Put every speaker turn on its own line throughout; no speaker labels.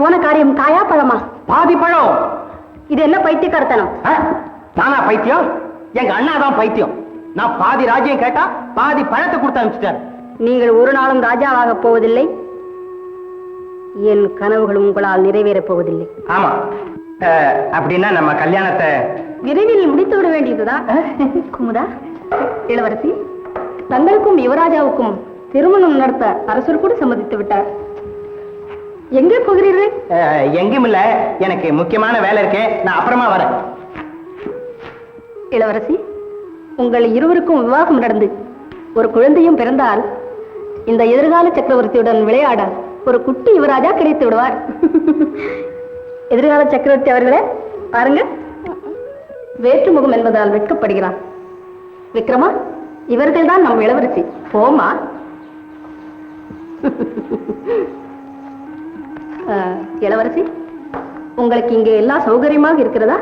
போன காரியம் காயா பழமா?
பாதி பழம்.
இது என்ன பைத்தியக்காரத்தனம்?
நானா பைத்தியம்? எங்க அண்ணா தான் பைத்தியம். நான் பாதி ராஜ்யம் கேட்டா பாதி பழத்தை கொடுத்து அனுப்பிச்சிட்டாரு.
நீங்கள் ஒரு நாளும் ராஜாவாக போவதில்லை. என் கனவுகள் உங்களால் நிறைவேறப் போவதில்லை.
ஆமா. அப்படின்னா நம்ம கல்யாணத்தை
விரைவில் முடித்து விட வேண்டியதுதான் குமுதா இளவரசி தங்களுக்கும் யுவராஜாவுக்கும் திருமணம் நடத்த அரசர் கூட சம்மதித்து விட்டார். எங்கே போகிறீர்கள்?
அஹ், எங்கேயும் இல்ல. எனக்கு முக்கியமான வேலை இருக்கு. நான் அப்புறமா வரேன்.
இளவரசி உங்கள் இருவருக்கும் விவாகம் நடந்து ஒரு குழந்தையும் பிறந்தால் இந்த எதிர்கால சக்கரவர்த்தியுடன் விளையாட ஒரு குட்டி யுவராஜா கிடைத்து விடுவார். எதிர்கால சக்கரவர்த்தி அவர்களே பாருங்க. வேற்றுமுகம் என்பதால் வெட்கப்படுகிறான். விக்ரமா இவர்கள் தான் நம் இளவரசி. போமா இளவரசி உங்களுக்கு இங்கே எல்லாம் சௌகரியமாக இருக்கிறதா?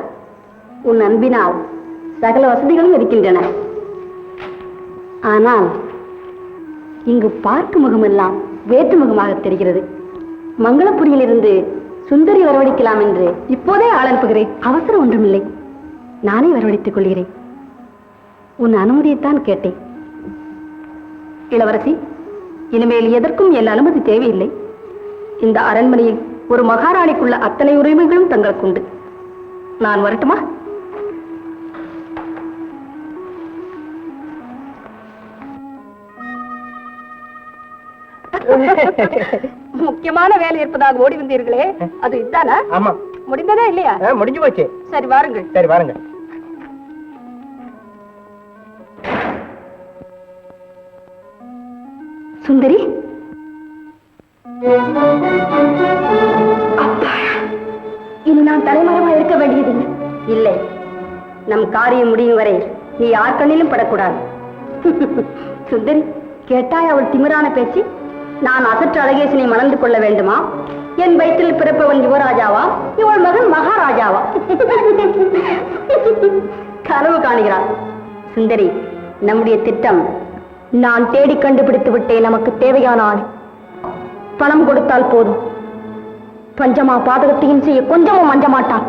உன் அன்பினால் சகல வசதிகளும் இருக்கின்றன. ஆனால் இங்கு பார்க்கும் முகமெல்லாம் வேற்று முகமாக தெரிகிறது. மங்களபுரியிலிருந்து சுந்தரி வரவழைக்கலாம் என்று இப்போதே ஆள் அனுப்புகிறேன். அவசரம் ஒன்றுமில்லை. நானே வரவழைத்துக் கொள்கிறேன். உன் அனுமதியைத்தான் கேட்டேன். இளவரசி இனிமேல் எதற்கும் என் அனுமதி தேவையில்லை. இந்த அரண்மனையில் ஒரு மகாராணிக்குள்ள அத்தனை உரிமைகளும் தங்களுக்கு உண்டு நான் வரட்டுமா? முக்கியமான வேலை இருப்பதாக ஓடி வந்தீர்களே. அது இதுதானா
ஆமா.
முடிந்ததா இல்லையா?
முடிஞ்சு போச்சு.
சரி வாருங்கள்.
சரி வாருங்க.
சுந்தரி இனி நான் தலைமறைவா இருக்க வேண்டியதில்லை. இல்லை. நம் காரியம் முடியும் வரை நீ யார் கண்ணிலும் படக்கூடாது. சுந்தரி கேட்டாய் அவள் திமிரான பேச்சு? நான் அசற்று அழகேசனை மணந்து கொள்ள வேண்டுமா? என் வயிற்றில் பிறப்பவன் யுவராஜாவா? இவள் மகன் மகாராஜாவா? கனவு காணுகிறாள். சுந்தரி நம்முடைய திட்டம் நான் தேடி கண்டுபிடித்து விட்டேன் நமக்கு தேவையான ஆள். பணம் கொடுத்தால் போதும். பஞ்சமா பாதகத்தையும் செய்ய கொஞ்சமும் மஞ்ச மாட்டான்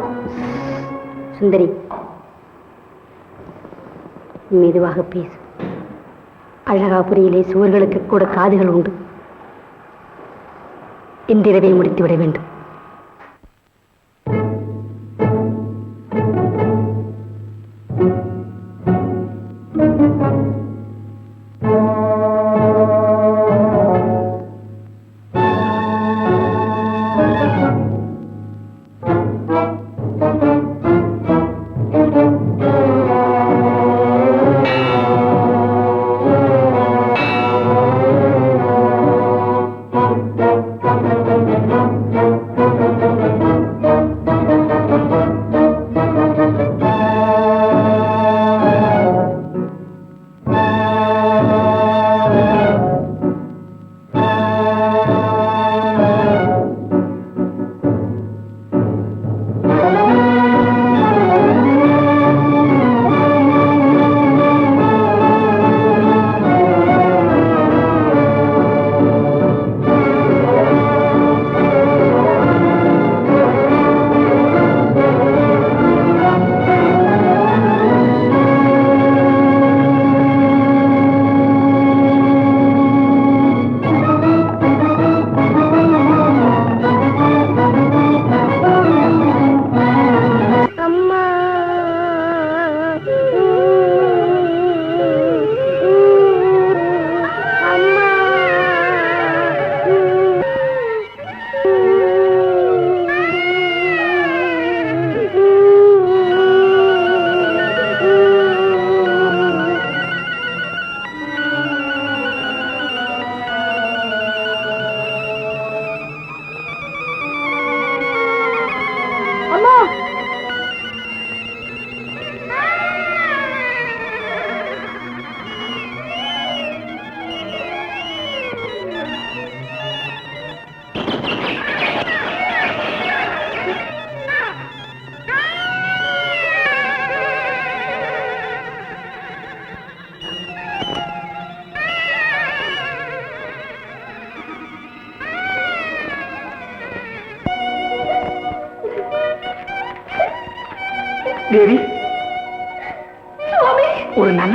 சுந்தரி மெதுவாக பேசு. அழகாபுரியிலே சுவர்களுக்கு கூட காதுகள் உண்டு. இன்றிரவே முடித்து விட வேண்டும்.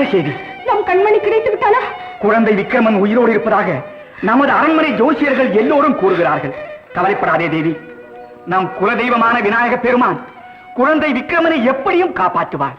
நல்ல செய்தி
நம் கண்மணி கிடைத்து விட்டானா
குழந்தை விக்ரமன் உயிரோடு இருப்பதாக நமது அரண்மனை ஜோசியர்கள் எல்லோரும் கூறுகிறார்கள். கவலைப்படாதே தேவி. நம் குலதெய்வமான விநாயக பெருமான் குழந்தை விக்ரமனை எப்படியும் காப்பாற்றுவார்.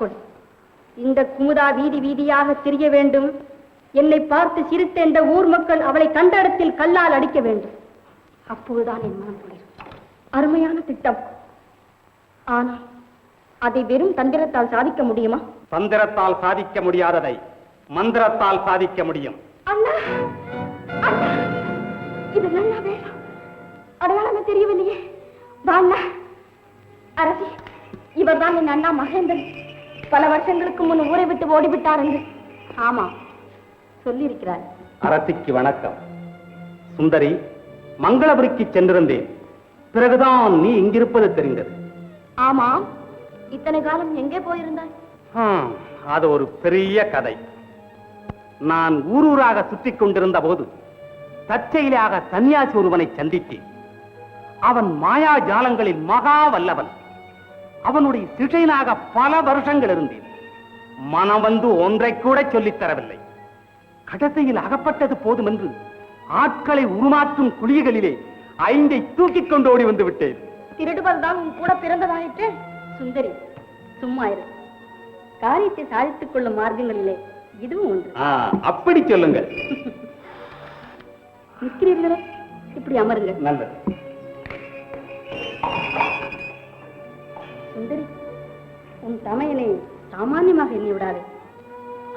கொள் இந்த குமுதா வீதி வீதியாக திரிய வேண்டும். என்னை பார்த்து சிரித்த இந்த ஊர் மக்கள் அவளை கண்ட இடத்தில் கல்லால் அடிக்க வேண்டும். அப்போதுதான் என் மனம் குளிரும். அருமையான திட்டம். ஆனால் அதை வெறும் தந்திரத்தால் சாதிக்க முடியுமா?
தந்திரத்தால் சாதிக்க முடியாததை மந்திரத்தால் சாதிக்க முடியும்.
அண்ணா! அண்ணா! இது நல்லா வேண்டாம் அடையாளமே தெரியவில்லையே. வா அண்ணா. அரசி இவர்தான் என் அண்ணா மகேந்திரன். பல வருஷங்களுக்கு முன் ஊரை விட்டு ஓடிவிட்டார் என்று. ஆமா சொல்லியிருக்கிறார்.
அரசிக்கு வணக்கம். சுந்தரி மங்களபுரிக்கு சென்றிருந்தேன். பிறகுதான் நீ இங்கிருப்பது தெரிந்தது.
ஆமாம் இத்தனை காலம் எங்கே போயிருந்தாய்?
அது ஒரு பெரிய கதை. நான் ஊரூராக சுற்றிக் கொண்டிருந்த போது தற்செயலாக சன்னியாசி ஒருவனை சந்தித்தேன். அவன் மாயா ஜாலங்களில் மகா வல்லவன். அவனுடைய சிஷையனாக பல வருஷங்கள் இருந்தேன். மனம் வந்து ஒன்றை கூட சொல்லித் தரவில்லை. கடைசியில் அகப்பட்டது போதுமென்று ஆட்களை உருமாற்றும் குழிகளிலே ஐந்தை தூக்கிக் கொண்டு ஓடி வந்து விட்டேன்.
திருடுவர் தான் உன் கூட பிறந்ததாயிற்று? சுந்தரி சும்மா இரு. காரியத்தை சாதித்துக் கொள்ளும் மார்க்கங்களிலே இதுவும் ஒன்று.
அப்படி சொல்லுங்கள்.
நிற்கிறீர்களே? இப்படி அமருங்க
நல்லது.
சுந்தரி உன் தமையனை சாமானியமாக எண்ணி விடாதே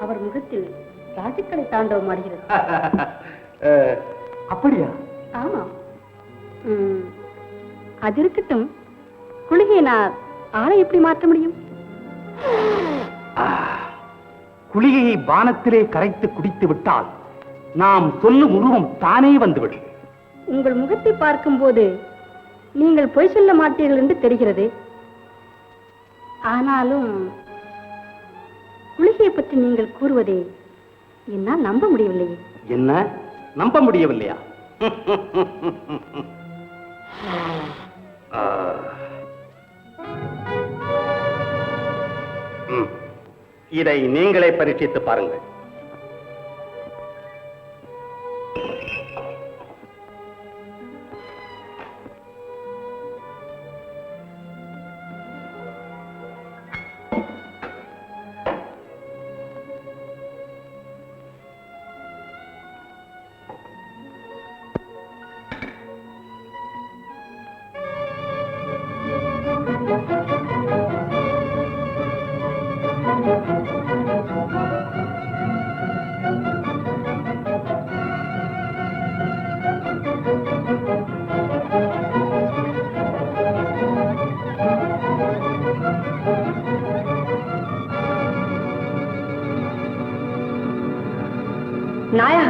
அவர் முகத்தில் ராஜுக்களை தாண்டவம் ஆடுகிறது.
அப்படியா?
ஆமா. அது இருக்கட்டும். குளிகையை நான் ஆளை எப்படி மாற்ற முடியும்?
குளிகையை பானத்திலே கரைத்து குடித்து விட்டால் நாம் சொல்லும் உருவம் தானே வந்துவிடும்.
உங்கள் முகத்தை பார்க்கும்போது நீங்கள் பொய் சொல்ல மாட்டீர்கள் என்று தெரிகிறது. ஆனாலும் குளிகையை பற்றி நீங்கள் கூறுவதை என்னால் நம்ப முடியவில்லையே.
என்ன? நம்ப முடியவில்லையா? இதை நீங்களே பரீட்சித்து பாருங்கள்.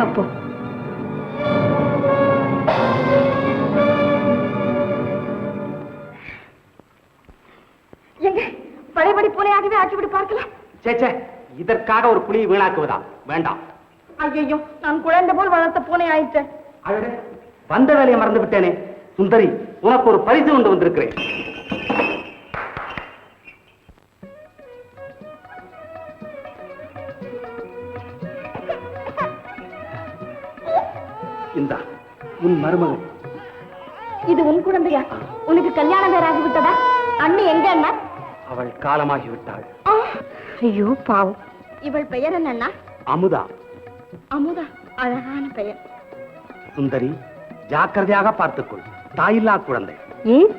அப்போ. பழையபடி புலையாகவே ஆக்கிவிடு பார்க்கலாம்
சேச்சே இதற்காக ஒரு புலியை வீணாக்குவதா? வேண்டாம்.
ஐயோ நான் குழந்தை போல் வளர்த்த பூனை ஆயிட்டேன்.
வந்த வேலையை மறந்து விட்டேனே சுந்தரி உனக்கு ஒரு பரிசு கொண்டு வந்திருக்கிறேன். இந்தா உன் மருமகன்.
இது உன் குழந்தையா? உனக்கு கல்யாணம் வேற ஆகிவிட்டதா அண்ணி எங்க அண்ணா?
அவள் காலமாகி விட்டாள்
ஐயோ பாவம். இவள் பெயர் என்னண்ணா?
அமுதா.
அமுதா அழகான பெயர்.
சுந்தரி ஜாக்கிரதையாக பார்த்துக்கொள். தாயில்லா குழந்தை.
ஏன்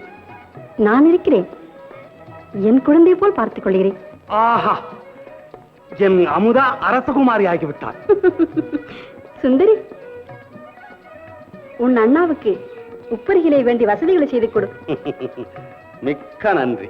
நான் இருக்கிறேன். என் குழந்தை போல் பார்த்துக் கொள்கிறேன்.
ஆஹா என் அமுதா அரசகுமாரி ஆகிவிட்டாள்.
சுந்தரி உன் அண்ணாவுக்கு உப்பரிகளை வேண்டி வசதிகளை செய்து கொடு.
மிக்க நன்றி.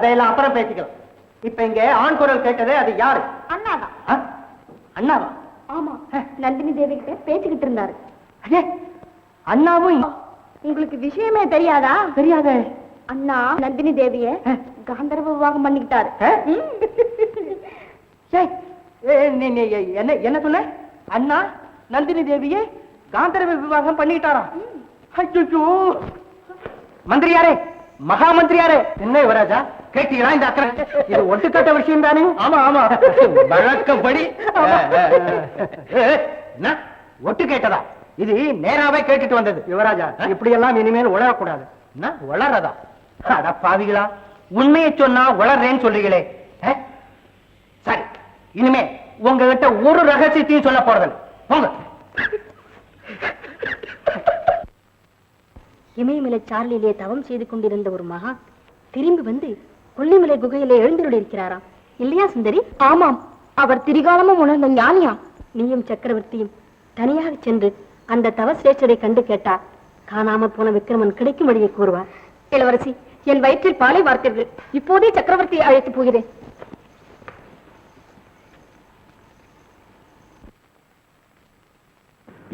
கதையெல்லாம் அப்புறம் பேசிக்கலாம். இப்ப இங்க ஆண் குரல் கேட்டதே அது யாரு?
அண்ணாதான்?
அண்ணாவா?
ஆமா. நந்தினி தேவி கிட்ட பேசிக்கிட்டு இருந்தாரு.
அண்ணாவும்
உங்களுக்கு விஷயமே தெரியாதா?
தெரியாதே.
அண்ணா நந்தினி தேவிய காந்தர்வ விவாகம் பண்ணிக்கிட்டாரு.
என்ன என்ன சொன்ன? அண்ணா நந்தினி தேவியே காந்தர்வ விவாகம் பண்ணிட்டாராம் ஐயோ மந்திரியாரே. மகா மந்திரியாரே என்ன யுவராஜா கேட்டீங்களா இந்த அக்கறை? இது ஒட்டுக்கட்ட விஷயம் தானே? ஆமா ஆமா. வழக்கப்படி. என்ன? ஒட்டு கேட்டதா? இது நேராவே கேட்டுட்டு வந்தது. யுவராஜா இப்படி எல்லாம் இனிமேல் உளரக்கூடாது. என்ன? உளறதா? அட பாவிகளா உண்மையை சொன்னா உளறேன்னு சொல்றீங்களே? சரி இனிமே உங்ககிட்ட ஒரு ரகசியத்தையும் சொல்ல போறதில்லை. போங்க.
இமயமலை சாரலிலே தவம் செய்து கொண்டிருந்த ஒரு மகா திரும்பி வந்து கொல்லிமலை குகையிலே எழுந்தருளிருக்கிறாராம். இல்லையா சுந்தரி? ஆமாம். அவர் திரிகாலமும் உணர்ந்த ஞானியா நீயும் சக்கரவர்த்தியும் தனியாக சென்று அந்த தவ சிரேஷ்டரை கண்டு கேட்டார். காணாமற் போன விக்ரமன் கிடைக்கும் வழியை கூறுவார். இளவரசி என் வயிற்றில் பாலை வார்த்தீர்கள். இப்போதே சக்கரவர்த்தியை அழைத்து போகிறேன்.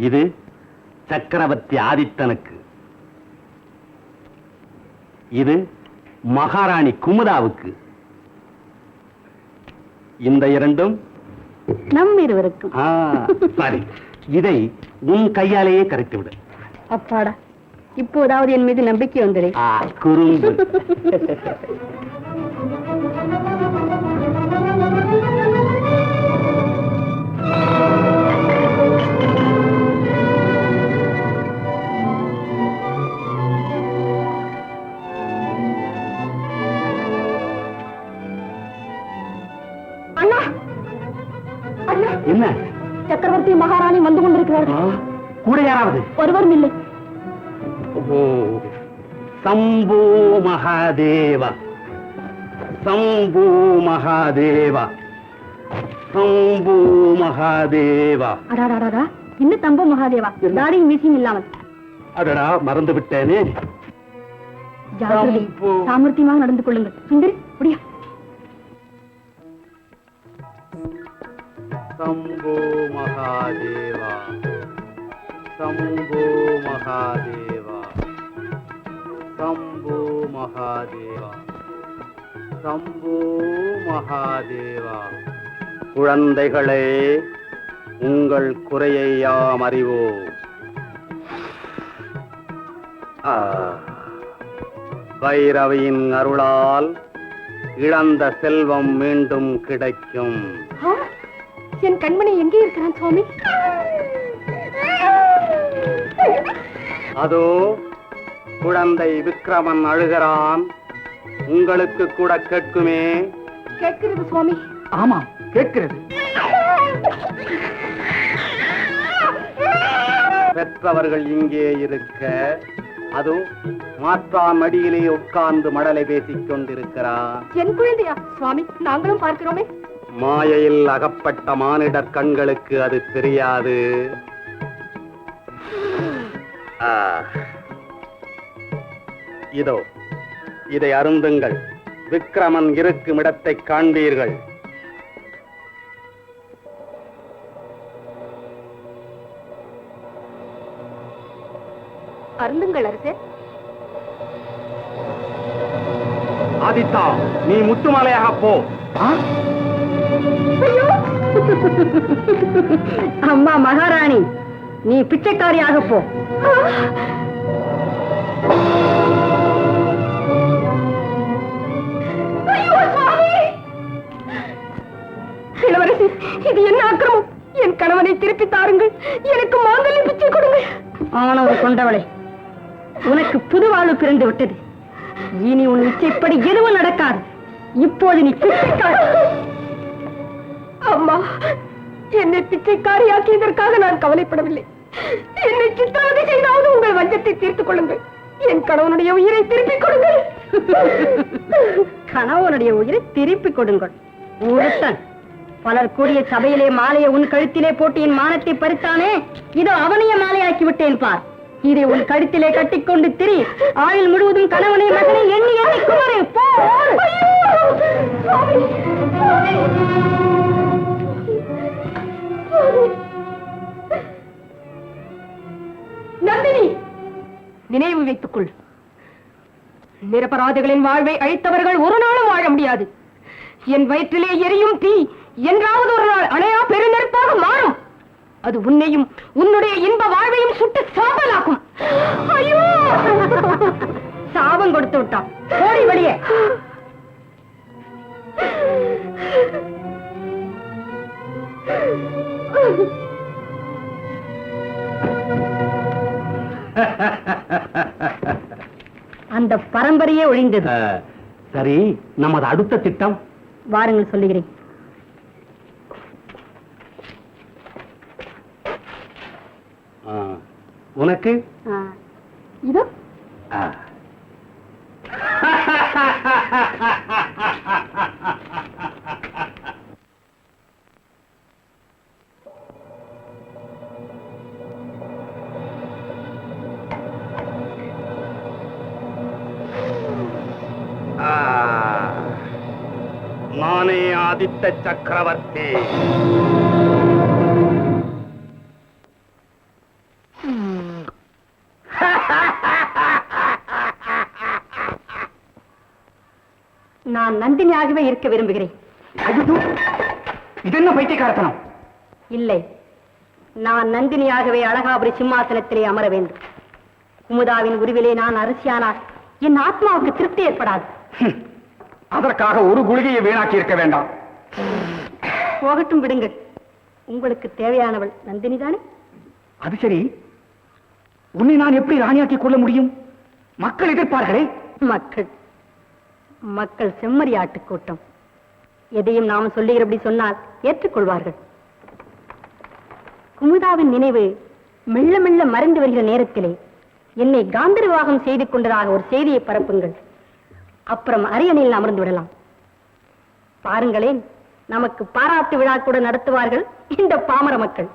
இது சக்கரவர்த்தி ஆதித்தனுக்கு. இது மகாராணி குமுதாவுக்கு. இந்த இரண்டும்?
நம் இருவருக்கும்.
சரி. இதை உன் கையாலேயே கரைத்து விடு
அப்பாடா இப்போதாவது என் மீது நம்பிக்கை வந்ததே.
ஆ, குறும்பு. என்ன?
சக்கரவர்த்தி மகாராணி வந்து கொண்டிருக்கிறார்கள்
ஆ, கூட யாராவது?
ஒருவரும் இல்லை.
சம்போ மகாதேவ. சம்போ மகாதேவ. சம்போ மகாதேவ.
அடாடாடா இன்னும் தம்பு மகாதேவா? தாடியும் மீசியும் இல்லாமல்.
அடடா மறந்து விட்டேனே.
சாமர்த்தியமாக நடந்து கொள்ளுங்கள். சுந்தரி முடியா
சம்போ மகாதேவா. சம்போ மகாதேவா. சம்போ மகாதேவா. சம்போ மகாதேவா. குழந்தைகளே உங்கள் குறையை யாம் அறிவோம். பைரவியின் அருளால் இழந்த செல்வம் மீண்டும் கிடைக்கும்.
என் கண்மணி எங்கே இருக்கிறான் சுவாமி?
அதோ குழந்தை விக்ரமன் அழுகிறான். உங்களுக்கு கூட கேட்குமே.
கேட்கிறது சுவாமி.
ஆமாம் கேட்கிறது.
பெற்றவர்கள் இங்கே இருக்க அதோ மாற்றான் மடியிலே உட்கார்ந்து மடலை பேசிக் கொண்டிருக்கிறார்.
என் குழந்தையா சுவாமி? நாங்களும் பார்க்கிறோமே.
மாயையில் அகப்பட்ட மானிடர் கண்களுக்கு அது தெரியாது. இதோ இதை அருந்துங்கள். விக்ரமன் இருக்கும் இடத்தை காண்பீர்கள்.
அருந்துங்கள் அரசே.
ஆதித்தா நீ முத்துமாலையாக போ.
அம்மா மகாராணி நீ பிச்சைக்காரியாக போ. இளவரசி இது என்ன அக்கிரமம்? என் கணவனை திருப்பி தாருங்கள். எனக்கு மாங்கல்ய பிச்சை கொடுங்கள். ஆனவர் கொண்டவளை உனக்கு புது வாழ்வு பிறந்து விட்டது இனி உன் இச்சைப்படி எதுவும் நடக்காது. இப்போது நீ பிச்சைக்காரி. அம்மா என்னை பிச்சைக்காரியாக்கியதற்காக நான் கவலைப்படவில்லை. என்னை சித்திரவதை செய்தாவது உங்கள் வஞ்சத்தை தீர்த்துக் கொள்ளுங்கள். என் கணவனுடைய உயிரை திருப்பிக் கொடுங்கள். கணவனுடைய உயிரை திருப்பிக் கொடுங்கள். ஒருத்தன் பலர் கூடிய சபையிலே மாலையை உன் கழுத்திலே போட்டு என் மானத்தை பறித்தானே? இதோ அவனைய மாலையாக்கி விட்டேன் பார். இதை உன் கழுத்திலே கட்டிக்கொண்டு திரி. ஆயுள் முழுவதும் கணவனை மகனை எண்ணி எண்ணி குமரு. போ. நந்தினி நினைவு வைத்துக்கொள். நிரபராதிகளின் வாழ்வை அழித்தவர்கள் ஒரு நாளும் வாழ முடியாது. என் வயிற்றிலே எரியும் தீ என்றாவது ஒரு நாள் அணையா பெருநெருப்பாக மாறும். அது உன்னையும் உன்னுடைய இன்ப வாழ்வையும் சுட்டு சாம்பலாக்கும். ஐயோ! சாபம் கொடுத்து விட்டான். ஓடி வெளியே. அந்த பரம்பரையே ஒழிந்தது
சரி நமது அடுத்த திட்டம்
வாருங்கள் சொல்லுகிறேன்
உனக்கு
இதோ.
ஆ. ஆதித்த சக்கரவர்த்தி.
நான் நந்தினியாகவே இருக்க விரும்புகிறேன்.
இது என்ன பைத்தியக்காரத்தனம்?
இல்லை நான் நந்தினியாகவே அழகாபுரி சிம்மாசனத்திலே அமர வேண்டும். குமுதாவின் உருவிலே நான் அரசியானால் என் ஆத்மாவுக்கு திருப்தி ஏற்படாது.
அதற்காக ஒரு குளிகையை வீணாக்கி இருக்க வேண்டாம்.
போகட்டும் விடுங்கள். உங்களுக்கு தேவையானவள் நந்தினி தானே?
அது சரி. உன்னை நான் எப்படி ராணியாக்கிக் கொள்ள முடியும்? மக்கள் எதிர்ப்பார்களே.
மக்கள். மக்கள் செம்மறியாட்டு கூட்டம். எதையும் நாம் சொல்லுகிறபடி சொன்னால் ஏற்றுக்கொள்வார்கள். குமுதாவின் நினைவு மெல்ல மெல்ல மறைந்து வருகிற நேரத்திலே என்னை காந்த விவாகம் செய்து கொண்டதாக ஒரு செய்தியை பரப்புங்கள். அப்புறம் அரியணையில் அமர்ந்து விடலாம். பாருங்களேன். நமக்கு பாராட்டு விழா கூட நடத்துவார்கள் இந்த பாமர மக்கள்.